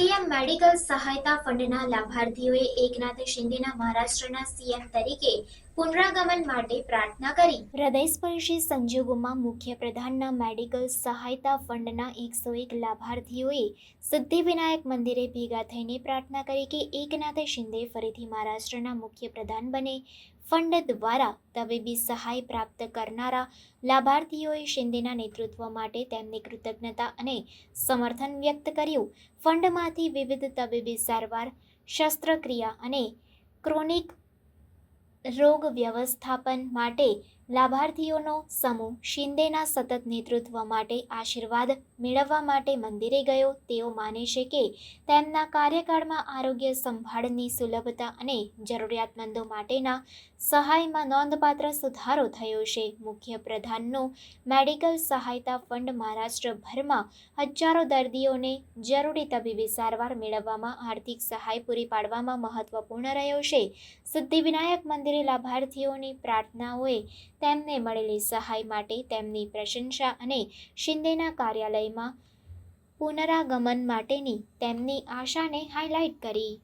CM medical સહાયતા ફંડના લાભાર્થીઓએ એકનાથ શિંદેના મહારાષ્ટ્રના CM તરીકે પુનરાગમન માટે પ્રાર્થના કરી. હૃદયસ્પર્શી સંજોગોમાં મુખ્ય પ્રધાનના મેડિકલ સહાયતા ફંડના એકસો એક લાભાર્થીઓએ સિદ્ધિવિનાયક મંદિરે ભેગા થઈને પ્રાર્થના કરી કે એકનાથ શિંદે ફરીથી મહારાષ્ટ્રના મુખ્ય પ્રધાન બને. ફંડ દ્વારા તબીબી સહાય પ્રાપ્ત કરનારા લાભાર્થીઓએ શિંદેના નેતૃત્વ માટે તેમની કૃતજ્ઞતા અને સમર્થન વ્યક્ત કર્યું. ફંડમાંથી વિવિધ તબીબી સારવાર, શસ્ત્રક્રિયા અને ક્રોનિક રોગ વ્યવસ્થાપન માટે લાભાર્થીઓનો સમૂહ શિંદેના સતત નેતૃત્વ માટે આશીર્વાદ મેળવવા માટે મંદિરે ગયો. તેઓ માને છે કે તેમના કાર્યકાળમાં આરોગ્ય સંભાળની સુલભતા અને જરૂરિયાતમંદો માટેના સહાયમાં નોંધપાત્ર સુધારો થયો છે. મુખ્ય પ્રધાનનો મેડિકલ સહાયતા ફંડ મહારાષ્ટ્રભરમાં હજારો દર્દીઓને જરૂરી તબીબી સારવાર મેળવવામાં આર્થિક સહાય પૂરી પાડવામાં મહત્વપૂર્ણ રહ્યો છે. સિદ્ધિવિનાયક મંદિરે લાભાર્થીઓની પ્રાર્થનાઓએ તેમને મળેલી સહાય માટે તેમની પ્રશંસા અને શિંદેના કાર્યાલયમાં પુનરાગમન માટેની તેમની આશાને હાઇલાઇટ કરી.